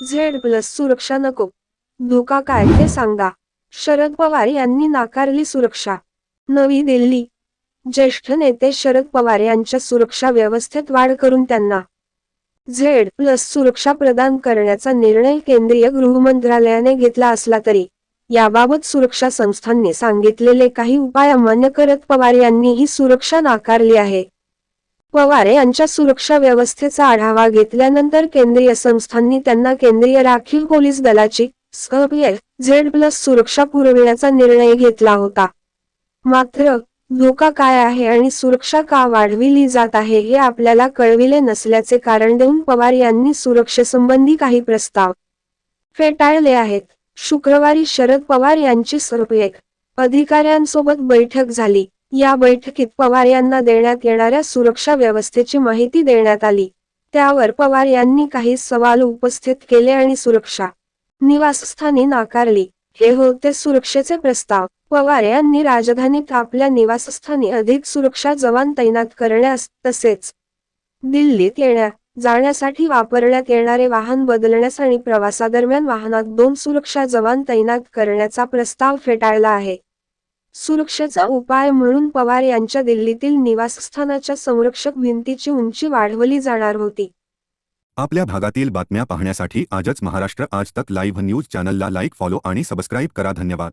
Z plus सुरक्षा नको. धोका काय ते सांगा. शरद पवार यांनी नाकारली सुरक्षा. नवी दिल्ली. ज्येष्ठ नेते शरद पवार यांच्या सुरक्षा व्यवस्थेत वाढ करून त्यांना झेड प्लस सुरक्षा प्रदान करण्याचा निर्णय केंद्रीय गृहमंत्रालयाने घेतला असला तरी याबाबत सुरक्षा संस्थांनी सांगितलेले काही उपाय अमान्य करत पवार यांनी ही सुरक्षा नाकारली आहे. पवार यांच्या सुरक्षा व्यवस्थेचा आढावा घेतल्यानंतर केंद्रीय संस्थांनी त्यांना केंद्रीय राखीव पोलीस दलाची झेड प्लस सुरक्षा पुरविण्याचा निर्णय घेतला होता. मात्र धोका काय आहे आणि सुरक्षा का वाढविली जात आहे हे आपल्याला कळविले नसल्याचे कारण देऊन पवार यांनी सुरक्षेसंबंधी काही प्रस्ताव फेटाळले आहेत. शुक्रवारी शरद पवार यांची सर्वेक अधिकाऱ्यांसोबत बैठक झाली. या बैठकीत पवार यांना देण्यात येणाऱ्या सुरक्षा व्यवस्थेची माहिती देण्यात आली. त्यावर पवार यांनी काही सवाल उपस्थित केले आणि सुरक्षा निवासस्थानी नाकारली. हे होते सुरक्षेचे प्रस्ताव. पवार यांनी राजधानीत आपल्या निवासस्थानी अधिक सुरक्षा जवान तैनात करण्यास तसेच दिल्लीत येण्या जाण्यासाठी वापरण्यात येणारे वाहन बदलण्यास आणि प्रवासादरम्यान वाहनात दोन सुरक्षा जवान तैनात करण्याचा प्रस्ताव फेटाळला आहे. सुरक्षेचा उपाय म्हणून पवार यांच्या दिल्लीतील निवासस्थानाच्या संरक्षक भिंतीची उंची वाढवली जाणार होती. आपल्या भागातील बातम्या पाहण्यासाठी आजच महाराष्ट्र आज तक लाईव्ह न्यूज चॅनलला लाईक फॉलो आणि सबस्क्राईब करा. धन्यवाद.